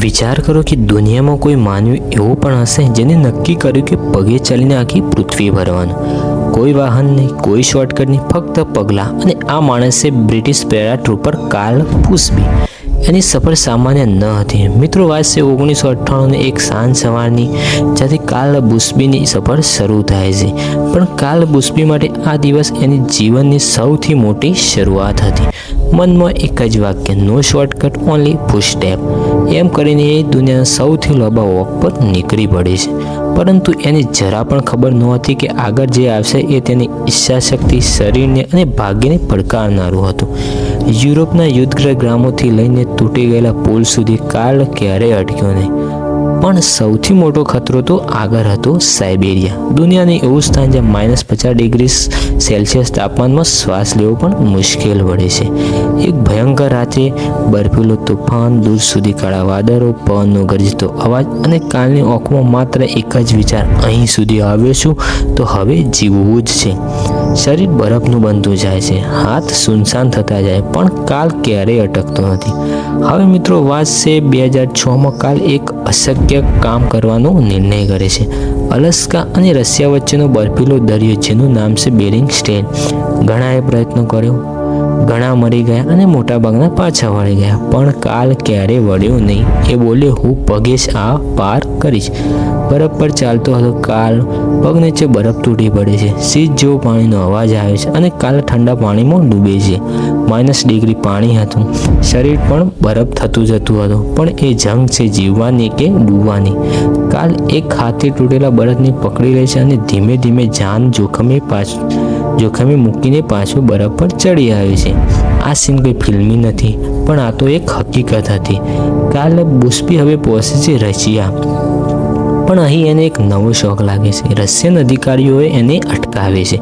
વિચાર કરો કે દુનિયામાં કોઈ માનવી એવું પણ હશે જેને નક્કી કર્યું કે પગે ચાલીને આખી પૃથ્વી ભરવાનું. કોઈ વાહન નહીં કોઈ શોર્ટકટ નહીં ફક્ત પગલાં અને આ માણસે British paratrooper Carl Pusby એની સફર સામાન્ય ન હતી. મિત્રો વાત ઓગણીસો અઠ્ઠાણુંની એક સાંજ સવારની, જ્યાંથી કાલ બુસ્બીની સફર શરૂ થાય છે. પણ કાલ બુસ્બી માટે આ દિવસ એની જીવનની સૌથી મોટી શરૂઆત હતી. મનમાં એક જ વાક્ય નો શોર્ટકટ ઓનલી પુશ સ્ટેપ એમ કરીને એ દુનિયાના સૌથી લાંબા વોક પર નીકળી પડે છે. પરંતુ એને જરા પણ ખબર નહોતી કે આગળ જે આવશે એ તેની ઈચ્છાશક્તિ, શરીરને અને ભાગ્યને પડકારનારું હતું. યુરોપના યુદ્ધગ્રહ ગ્રામોથી લઈને તૂટી ગયેલા પુલ સુધી કાળ ક્યારેય અટક્યો નહીં. પણ સૌથી મોટો ખતરો તો આગળ હતો સાઇબેરિયા. દુનિયાનું એવું સ્થાન જ્યાં માઇનસ પચાસ ડિગ્રી સેલ્સિયસ તાપમાનમાં શ્વાસ લેવો પણ મુશ્કેલ પડે છે. એક ભયંકર રાત્રે બર્ફીલો તોફાન, દૂર સુધી કાળા વાદળો, પવનનો ગરજતો અવાજ અને કાલની ઓંખમાં માત્ર એક જ વિચાર, અહીં સુધી આવ્યો છું તો હવે જીવવું જ છે. શરીર બરફનું બનતું જાય છે. હાથ સુનસાન થતા જાય, પણ કાલ ક્યારેય અટકતો નથી. હવે મિત્રો, વાત છે બે હજાર છમાં કાલ એક અશક્ય કામ કરવાનો નિર્ણય કરે છે. અલસ્કા અને રશિયા વચ્ચેનો બર્ફીલો દરિયો, જેનું નામ છે બેરિંગ સ્ટેન. ઘણાએ પ્રયત્નો કર્યો. ઘણા મરી ગયા અને મોટાભાગના પાછા વળી ગયા. પણ કાલ ક્યારે વળ્યો નહીં? એ બોલ્યો હું પગે જ આ પાર કરીશ. બરફ પર ચાલતો હતો કાલ. પગ નીચે બરફ તૂટી પડે છે. સીધ જેવો પાણીનો અવાજ આવે છે અને કાલ ઠંડા પાણીમાં ડૂબે છે. માઇનસ ડિગ્રી પાણી હતું. શરીર પણ બરફ થતું જતું હતું, પણ એ જંગ છે જીવવાની કે ડૂબવાની? કાલ એક હાથે તૂટેલા બરફને પકડી લે છે અને ધીમે ધીમે જાન જોખમે પાછું જોખમે મૂકીને પાછો બરફ પર ચડી આવે છે. આ સીન કોઈ ફિલ્મી નથી, પણ આ તો એક હકીકત હતી. કાલ બુસ્પી હવે પહોંચે છે રશિયા. પણ અહીં એને એક નવો શોખ લાગે છે. રશિયન અધિકારીઓએ એને અટકાવે છે.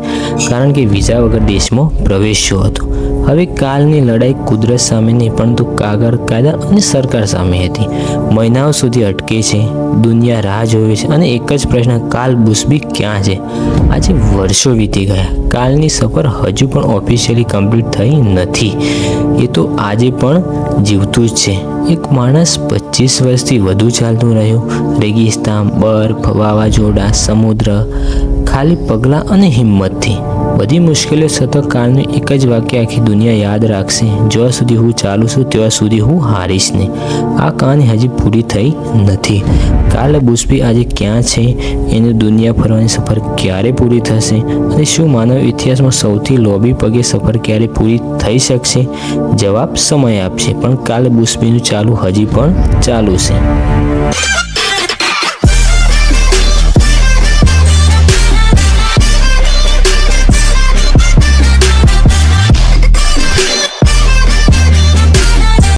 કારણ કે વિઝા વગર દેશમાં પ્રવેશ્યો હતો. હવે કાલની લડાઈ કુદરત સામે નહીં, પરંતુ કાગળ, કાયદા અને સરકાર સામે હતી. મહિનાઓ સુધી અટકે છે, દુનિયા રાહ જોવે છે અને એક જ પ્રશ્ન, કાલ બુસ્બી ક્યાં છે? આજે વર્ષો વીતી ગયા. કાલની સફર હજુ પણ ઓફિશિયલી કમ્પ્લીટ થઈ નથી. એ તો આજે પણ જીવતું જ છે. એક માણસ પચીસ વર્ષથી વધુ ચાલતું રહ્યું. રેગિસ્તાન, બર્ફ, વાવાઝોડા, સમુદ્ર ખાલી પગલાં અને હિંમતથી. બધી મુશ્કેલીઓ સતત કાળનું એક જ વાક્ય આખી દુનિયા યાદ રાખશે. જ્યાં સુધી હું ચાલું છું, ત્યાં સુધી હું હારીશ નહીં. આ કહાની હજી પૂરી થઈ નથી. કાલ બુસ્બી આજે ક્યાં છે? એની દુનિયા ફરવાની સફર ક્યારે પૂરી થશે? અને શું માનવ ઇતિહાસમાં સૌથી લોબી પગે સફર ક્યારે પૂરી થઈ શકશે? જવાબ સમય આપશે, પણ કાલે બુસ્પીનું ચાલુ હજી પણ ચાલુ છે.